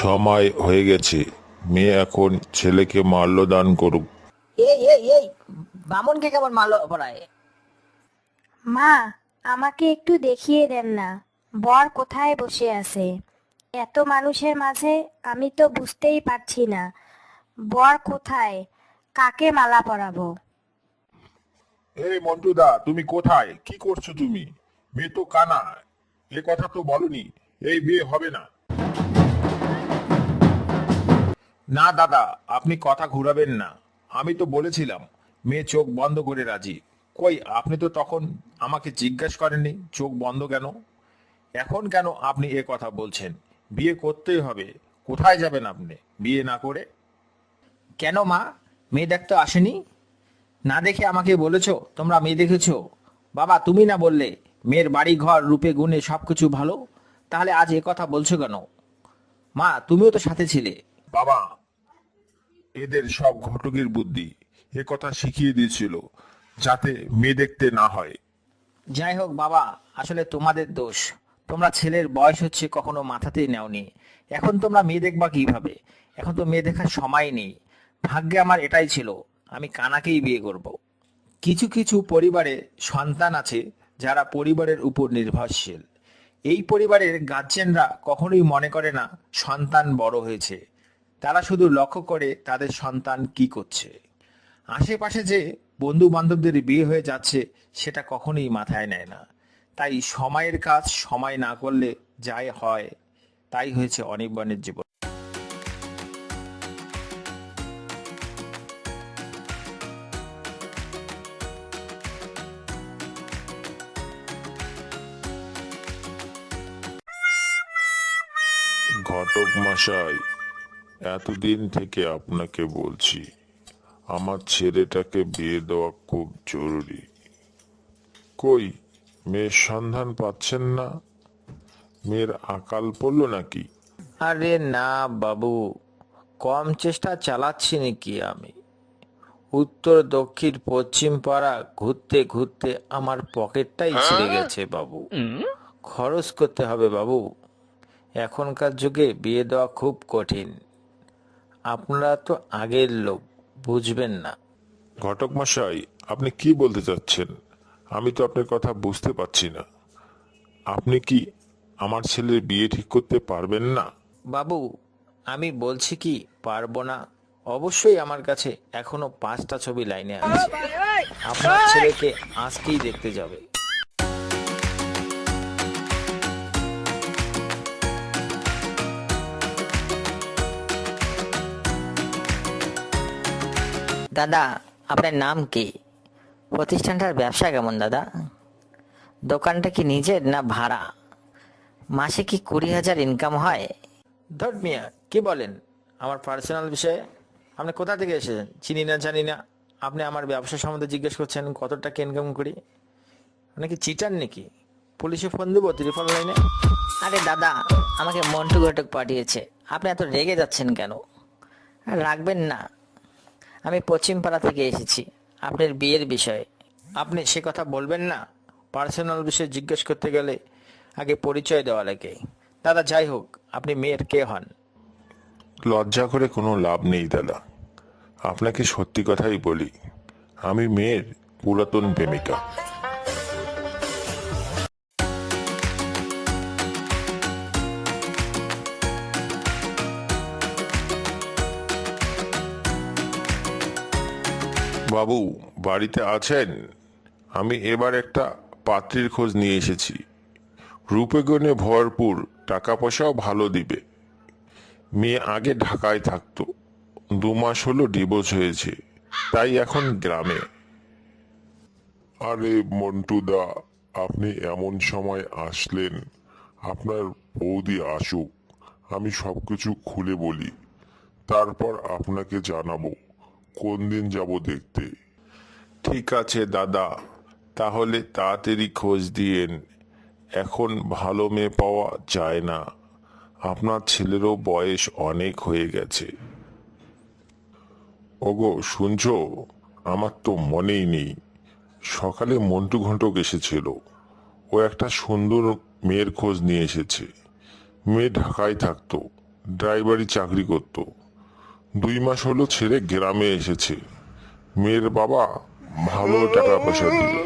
সময় হয়ে গেছে। মেয়ে এখন ছেলেকে মাল্য দান করুক। এই এই এই বামনকে কেমন মারলো পড়ায় মা আমাকে একটু দেখিয়ে দেন না। বর কোথায় বসে আছে? এত মানুষের মাঝে আমি তো বুঝতেই পারছি না। বর কোথায়? কাকে মালা পরাবো? এই মন্টুদা তুমি কোথায়? কি করছ তুমি? মেয়ে তো কানা। এ কথা তো বলনি। এই বিয়ে হবে না। না দাদা আপনি কথা ঘুরাবেন না। আমি তো বলেছিলাম মেয়ে চোখ বন্ধ করে রাজি। কই আপনি তো তখন আমাকে জিজ্ঞেস করেননি চোখ বন্ধ কেন? এখন কেন আপনি এ কথা বলছেন? বিয়ে করতেই হবে। কোথায় যাবেন আপনি? বিয়ে না করে? কেন মা? মেয়ে দেখতে আসেনি। না দেখে আমাকে বলেছ? তোমরা মেয়ে দেখেছ? বাবা তুমি না বললে মেয়ের বাড়ি ঘর রূপে গুণে সবকিছু ভালো? তাহলে আজ এ কথা বলছো কেন? মা তুমিও তো সাথে ছিলে। বাবা এদের সব ঘটকের বুদ্ধি এ কথা শিখিয়ে দিয়েছিল, যাতে মেয়ে দেখতে না হয়। যাই হোক বাবা, আসলে তোমাদের দোষ। তোমরা ছেলের বয়স হচ্ছে কখনো মাথাতেই নেওনি। এখন তোমরা মেয়ে দেখবা কীভাবে? এখন তো মেয়ে দেখার সময় নেই। ভাগ্যে আমার এটাই ছিল, আমি কানাকেই বিয়ে করব। কিছু কিছু পরিবারে সন্তান আছে যারা পরিবারের উপর নির্ভরশীল। এই পরিবারের গার্জেনরা কখনোই মনে করে না, সন্তান বড় হয়েছে। তারা শুধু লক্ষ্য করে তাদের সন্তান কি করছে। আশেপাশে যে বন্ধু বান্ধবদের বিয়ে হয়ে যাচ্ছে, সেটা কখনোই মাথায় নেয় না। তাই সময়ের কাজ সময় না করলে যাই হয়, তাই হয়েছে অনির্বাণের জীবন। ঘটক মশাই এতদিন থেকে আপনাকে বলছি আমার ছেলেটাকে বিয়ে দেওয়া খুব জরুরি। কই মেয়ের সন্ধান পাচ্ছেন না? মেয়ের আকাল পড়ল নাকি? আরে না বাবু কম চেষ্টা চালাচ্ছি নাকি আমি। উত্তর দক্ষিণ পশ্চিম পাড়া ঘুরতে ঘুরতে আমার পকেটটাই ছিঁড়ে গেছে বাবু। খরচ করতে হবে বাবু। এখনকার যুগে বিয়ে দেওয়া খুব কঠিন। আপনারা তো আগের লোক বুঝবেন না। ঘটক মশাই আপনি কি বলতে চাচ্ছেন? আমি তো আপনার কথা বুঝতে পারছি না। আপনি কি আমার ছেলের বিয়ে ঠিক করতে পারবেন না? বাবু আমি বলছি কি পারব না। অবশ্যই আমার কাছে এখনও পাঁচটা ছবি লাইনে আছে। আপনার ছেলেকে আজকেই দেখতে যাবে। দাদা আপনার নাম কি? প্রতিষ্ঠানটার ব্যবসা কেমন দাদা? দোকানটা কি নিজের না ভাড়া? মাসে কি কুড়ি হাজার ইনকাম হয়? ধট মিয়া কি বলেন? আমার পার্সোনাল বিষয়ে? আপনি কোথা থেকে এসেছেন? চিনি না জানি না। আপনি আমার ব্যবসা সম্বন্ধে জিজ্ঞেস করছেন কত টাকা ইনকাম করি? আপনি কি চিটার নাকি? পুলিশে ফোন দেবো ত্রিফল লাইনে আরে দাদা আমাকে মন্টু ঘটক পাঠিয়েছে। আপনি এত রেগে যাচ্ছেন কেন? রাখবেন না। আমি পশ্চিমপাড়া থেকে এসেছি। আপনার বিয়ের বিষয়ে। আপনি সে কথা বলবেন না? পার্সোনাল বিষয়ে জিজ্ঞেস করতে গেলে আগে পরিচয় দেওয়া লাগে। দাদা, যাই হোক, আপনি মেয়ের কে হন? লজ্জা করে কোনো লাভ নেই, দাদা। আপনাকে সত্যি কথাই বলি, আমি মেয়ের পুরাতন প্রেমিকা। বাবু, বাড়িতে আছেন? আমি এবার একটা পাত্রীর খোঁজ নিয়ে এসেছি। রূপেগণে ভরপুর, টাকা পয়সাও ভালো দিবে। মেয়ে আগে ঢাকায় থাকতো। দু মাস হলো ডিভোর্স হয়েছে, তাই এখন গ্রামে। আরে মন্টুদা, আপনি এমন সময় আসলেন। আপনার বৌদি আসুক, আমি সবকিছু খুলে বলি। তারপর আপনাকে জানাব। কোন দিন যাব দেখতে। ঠিক আছে, দাদা। তাহলে তাড়াতাড়ি খোঁজ দিয়েন। এখন ভালো মেয়ে পাওয়া যায় না। আপনার ছেলেরও বয়স অনেক হয়ে গেছে। ওগো, শুনছো? আমার তো মনেই নেই। সকালে মন্টু ঘটক এসেছিল। ও একটা সুন্দর মেয়ের খোঁজ নিয়ে এসেছে। মেয়ে ঢাকায় থাকতো ড্রাইভারি চাকরি করত। দুই মাস হলো ছেড়ে গ্রামে এসেছে। মেয়ের বাবা ভালো টাকা পয়সা দিয়ে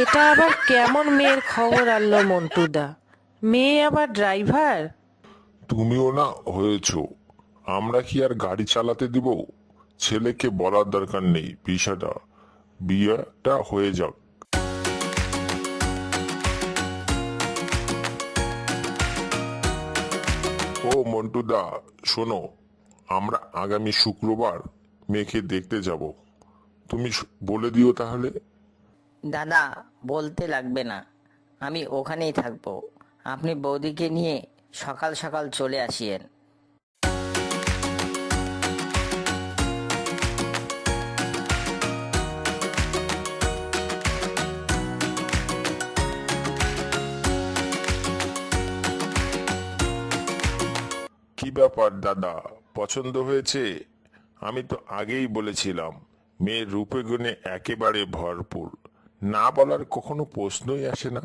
এটা আবার কেমন মেয়ের খবর আনলো মন্টুদা? মেয়ে আবার ড্রাইভার? তুমিও না হয়েছো। আমরা কি আর গাড়ি চালাতে দিব? ছেলেকে বলার দরকার নেই বিষয়টা। বিয়েটা হয়ে যাক। ও মন্টুদা শোনো আমরা আগামী শুক্রবার মেয়েকে দেখতে যাব। তুমি বলে দিও তাহলে। দাদা বলতে লাগবে না। আমি ওখানেই থাকব। আপনি বৌদিকে নিয়ে সকাল সকাল চলে আসিয়েন। কি ব্যাপার দাদা? পছন্দ হয়েছে? আমি তো আগেই বলেছিলাম, মেয়ের রূপে গুণে একেবারে ভরপুর। না বলার কখনো প্রশ্নই আসে না।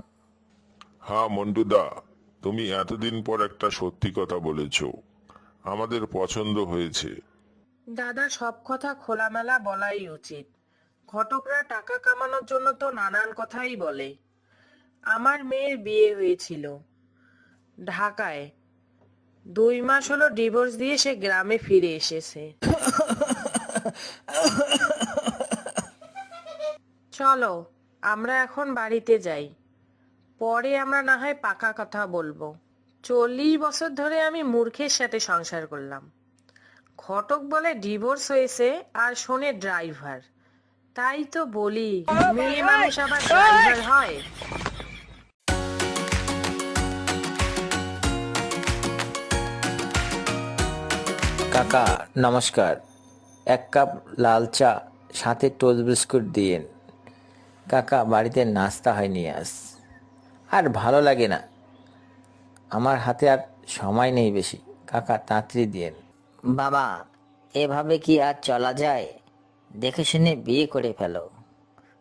হ্যাঁ মন্ডুদা তুমি এতদিন পর একটা সত্যি কথা বলেছ। আমাদের পছন্দ হয়েছে। দাদা, সব কথা খোলামেলা বলাই উচিত। ঘটকরা টাকা কামানোর জন্য তো নানান কথাই বলে। আমার মেয়ের বিয়ে হয়েছিল ঢাকায়। দুই মাস হলো ডিভোর্স দিয়ে সে গ্রামে ফিরে এসেছে। চলো, আমরা এখন বাড়িতে যাই। পরে আমরা না হয় পাকা কথা বলব। চল্লিশ বছর ধরে আমি মূর্খের সাথে সংসার করলাম। ঘটক বলে ডিভোর্স হয়েছে আর শোনে ড্রাইভার তাই তো বলি, মেয়ে মানুষ আবার ড্রাইভার হয়। কাকা নমস্কার। এক কাপ লাল চা সাথে টোস্ট বিস্কুট দিয়েন কাকা বাড়িতে নাস্তা হয়নি আজ। আর ভালো লাগে না। আমার হাতে আর সময় নেই বেশি। কাকা তাড়াতাড়ি দিয়েন বাবা এভাবে কি আর চলা যায়? দেখে শুনে বিয়ে করে ফেলো।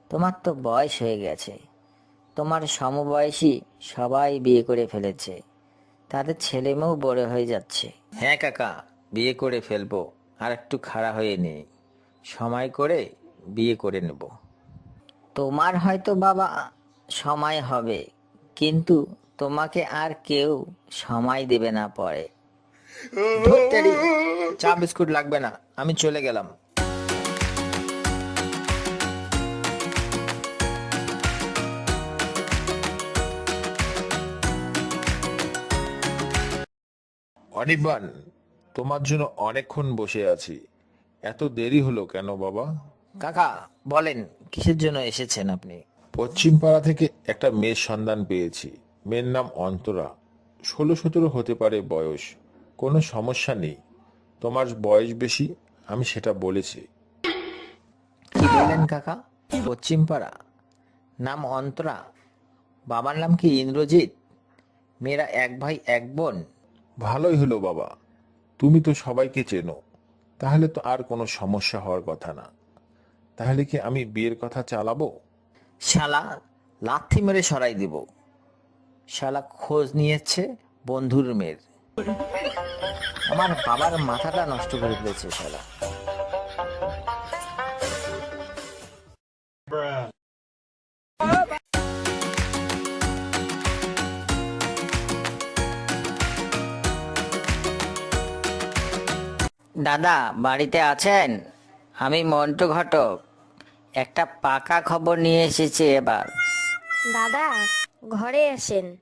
তোমার তো বয়স হয়ে গেছে। তোমার সমবয়সী সবাই বিয়ে করে ফেলেছে। তাদের ছেলে মেয়েও বড় হয়ে যাচ্ছে। হ্যাঁ কাকা। বিয়ে করে ফেলব আর একটু খাড়া হয়ে নেই। সময় করে বিয়ে করে নেব। তোমার হয়তো বাবা সময় হবে কিন্তু তোমাকে আর কেউ সময় দেবে না পরে। চা বিস্কুট লাগবে না আমি চলে গেলাম। অনির্বাণ তোমার জন্য অনেকক্ষণ বসে আছি। এত দেরি হলো কেন বাবা? কাকা বলেন কিসের জন্য এসেছেন আপনি? পশ্চিম পাড়া থেকে একটা মেয়ের সন্ধান পেয়েছি। মেয়ের নাম অন্তরা। ষোলো সতেরো হতে পারে বয়স। কোনো সমস্যা নেই। তোমার বয়স বেশি আমি সেটা বলেছি। কি বললেন কাকা? পশ্চিম পাড়া নাম অন্তরা। বাবার নাম কি ইন্দ্রজিৎ? মেয়েরা এক ভাই এক বোন? ভালোই হলো বাবা। তুমি তো সবাইকে চেনো, তাহলে তো আর কোনো সমস্যা হওয়ার কথা না। তাহলে কি আমি বিয়ের কথা চালাবো? শালা, লাথি মেরে সরাই দিব। শালা খোঁজ নিয়েছে বন্ধুর মেয়ের। আমার বাবার মাথাটা নষ্ট করে দিয়েছে শালা। দাদা বাড়িতে আছেন? আমি মন্টু ঘটক। একটা পাকা খবর নিয়ে এসেছি এবার। দাদা ঘরে আসেন।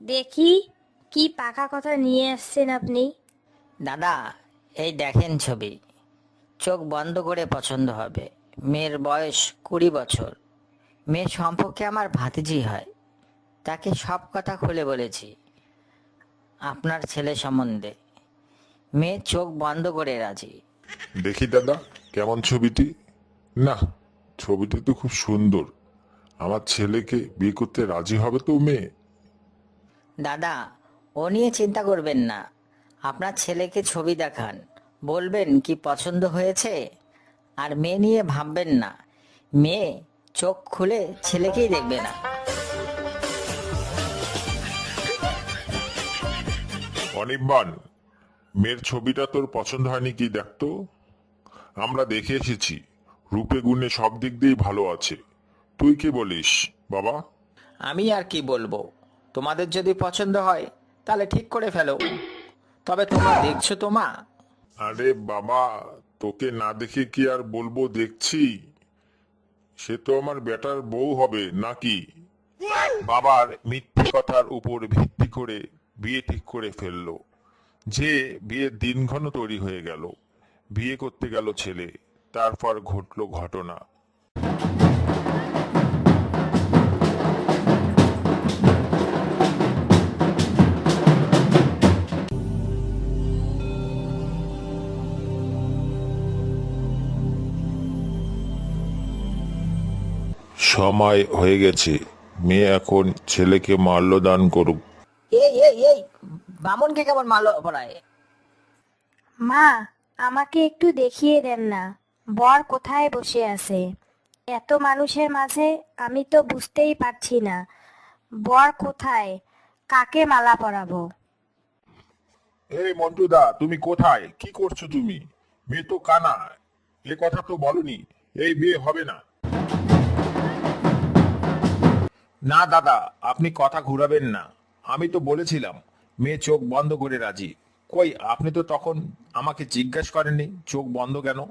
দেখি কি পাকা কথা নিয়ে আসছেন আপনি। দাদা এই দেখেন ছবি। চোখ বন্ধ করে পছন্দ হবে। মেয়ের বয়স কুড়ি বছর। মেয়ের সম্পর্কে আমার ভাতিজি হয়। তাকে সব কথা খুলে বলেছি। আপনার ছেলে সম্বন্ধে। মেয়ে চোখ বন্ধ করে রাজি। দেখি দাদা কেমন ছবিটি? না ছবিটি তো খুব সুন্দর। আমার ছেলেকে বিয়ে করতে রাজি হবে তো মেয়ে? দাদা ও নিয়ে চিন্তা করবেন না। আপনার ছেলেকে ছবি দেখান। বলবেন কি পছন্দ হয়েছে? আর মেয়ে নিয়ে ভাববেন না। মেয়ে চোখ খুলে ছেলেকেই দেখবে না। অনির্বাণ মেয়ের ছবিটা তোর পছন্দ হয়নি কি দেখতো আমরা দেখে এসেছি। রূপে গুণে সব দিক দিয়েই ভালো আছে। তুই কি বলিস বাবা? আমি আর কি বলব? তোমাদের যদি পছন্দ হয় তাহলে ঠিক করে ফেলো। তবে তোমরা দেখছ তো মা? আরে বাবা তোকে না দেখে কি আর বলব দেখছি? সে তো আমার বেটার বউ হবে নাকি? বাবার মিথ্যে কথার উপর ভিত্তি করে বিয়ে ঠিক করে ফেলল। যে বিয়ের দিনক্ষণ তৈরি হয়ে গেল। বিয়ে করতে গেল ছেলে, তারপর ঘটলো ঘটনা। সময় হয়ে গেছে। মেয়ে এখন ছেলেকে মাল্যদান করুক। বামনকে কেমন মারলো পড়ায় মা আমাকে একটু দেখিয়ে দেন না। বর কোথায় বসে আছে? এত মানুষের মাঝে আমি তো বুঝতেই পারছি না। বর কোথায়? কাকে মালা পরাবো? এই মন্টুদা তুমি কোথায়? কি করছ তুমি? মেয়ে তো কানা এ কথা তো বলনি এই বিয়ে হবে না। না দাদা আপনি কথা ঘুরাবেন না। আমি তো বলেছিলাম মেয়ে চোখ বন্ধ করে রাজি। কই আপনি তো তখন আমাকে জিজ্ঞেস করেননি চোখ বন্ধ কেন?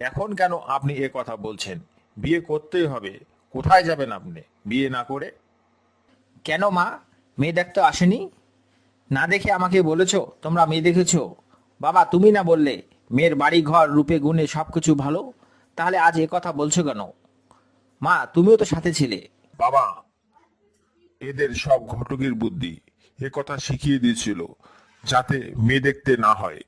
এখন কেন আপনি এ কথা বলছেন? বিয়ে করতেই হবে কোথায় যাবেন আপনি? বিয়ে না করে? কেন মা? মেয়ে দেখতে আসেনি। না দেখে আমাকে বলেছ? তোমরা মেয়ে দেখেছ? বাবা তুমি না বললে মেয়ের বাড়ি ঘর রূপে গুণে সবকিছু ভালো? তাহলে আজ এ কথা বলছো কেন? মা তুমিও তো সাথে ছিলে। বাবা এদের সব ঘটকের বুদ্ধি। এ কথা শিখিয়ে দিয়েছিল যাতে মেয়ে দেখতে না হয়।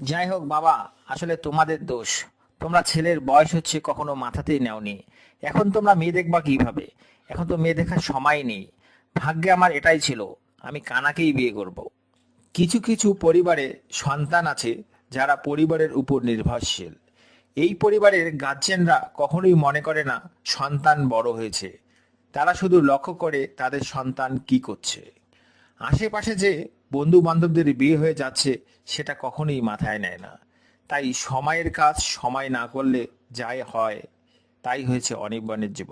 যাই হোক বাবা, আসলে তোমাদের দোষ। তোমরা ছেলের বয়স হচ্ছে কখনো মাথাতেই নেওনি। এখন তোমরা মেয়ে দেখবা কীভাবে? এখন তো মেয়ে দেখার সময় নেই। ভাগ্যে আমার এটাই ছিল, আমি কানাকেই বিয়ে করব। কিছু কিছু পরিবারে সন্তান আছে যারা পরিবারের উপর নির্ভরশীল। এই পরিবারের গার্জেনরা কখনোই মনে করে না সন্তান বড় হয়েছে। তারা শুধু লক্ষ্য করে তাদের সন্তান কি করছে। আশেপাশে যে বন্ধু বান্ধবদের বিয়ে হয়ে যাচ্ছে, সেটা কখনোই মাথায় নেয় না। তাই সময়ের কাজ সময় না করলে যাই হয়, তাই হয়েছে অনির্বাণের জীবন।